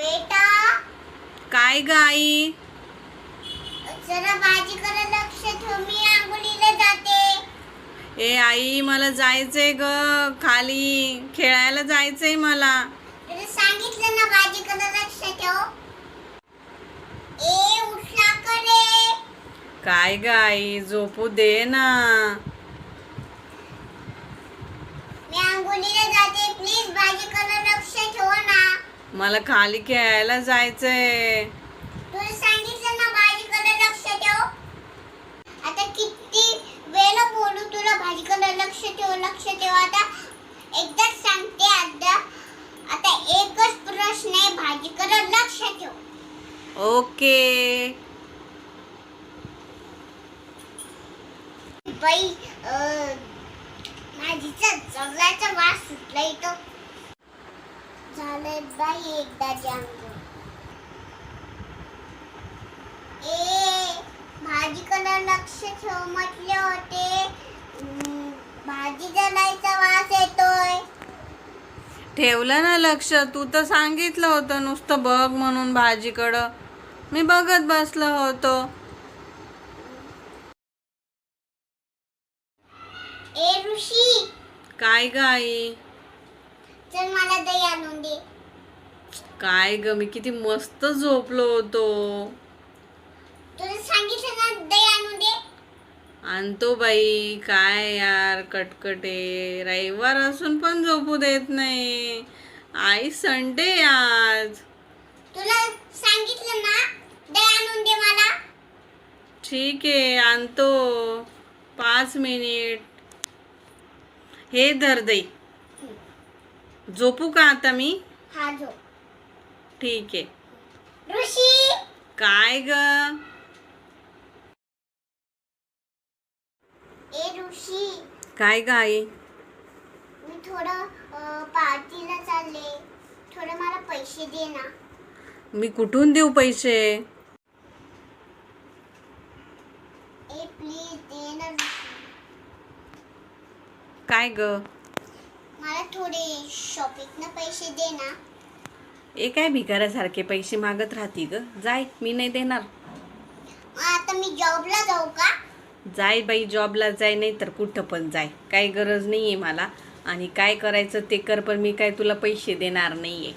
बेटा. काय ग आई? जरा भाजीकडे लक्ष ठेव मी आंघोळीला जाते. ए आई मला जायचंय ग खाली. खेळायला जायचंय मला. तुला सांगितलं ना भाजीकडे लक्ष ठेव. ए उठला करे काय ग आई झोपू दे ना. मी आंघोळीला जाते प्लीज भाजीकडे लक्ष मला खाली खेळायला जायचंय. तुला सांगितलं ना भाजीकडे लक्ष ठेव. आता किती वेळ बोलू तुला भाजीकडे लक्ष ठेव लक्ष ठेव. आता एकदाच सांगते आता. आता एकच प्रश्न आहे भाजीकडे लक्ष ठेव. ओके. बाई भाजीचा जगलाचा वास सुटला इथं. झालंय बाई एकदा जांग ए भाजीकडे लक्ष ठेव म्हटले होते. भाजी जलायचा वास येतोय. ठेवलं ना लक्ष. तू तर सांगितलं होतं नुसतं बघ म्हणून भाजीकडं. मी बघत बसलो होतो. ए ऋषी. काय ग आई? चल मला दही आणून दे. काय ग मी किती मस्त झोपलो होतो. आणतो बाई काय यार कटकटे. रविवार असून पण झोपू देत नाही. आई संडे आज. तुला सांगितलं ना दही आणून दे मला. ठीक आहे आणतो. पाच मिनिट. हे धर झोपू का आता मी? हा जो ठीक आहे. ऋषी! काय ग? ए ऋषी! काय ग आई? मी थोडं पार्टीला चालले. थोडे मला पैसे दे ना. मी कुठून देऊ पैसे? ए प्लीज दे ना. काय ग? मला थोडे शॉपिंगनं पैसे दे ना. ए काय भिकाऱ्यासारखे पैसे मागत राहती ग? जाय मी नाही देणार. आता मी जॉबला जाऊ का? जाय बाई जॉबला जाय नाही तर कुठं पण जाय. काही गरज नाही आहे मला. आणि काय करायचं ते कर पण मी काय तुला पैसे देणार नाही आहे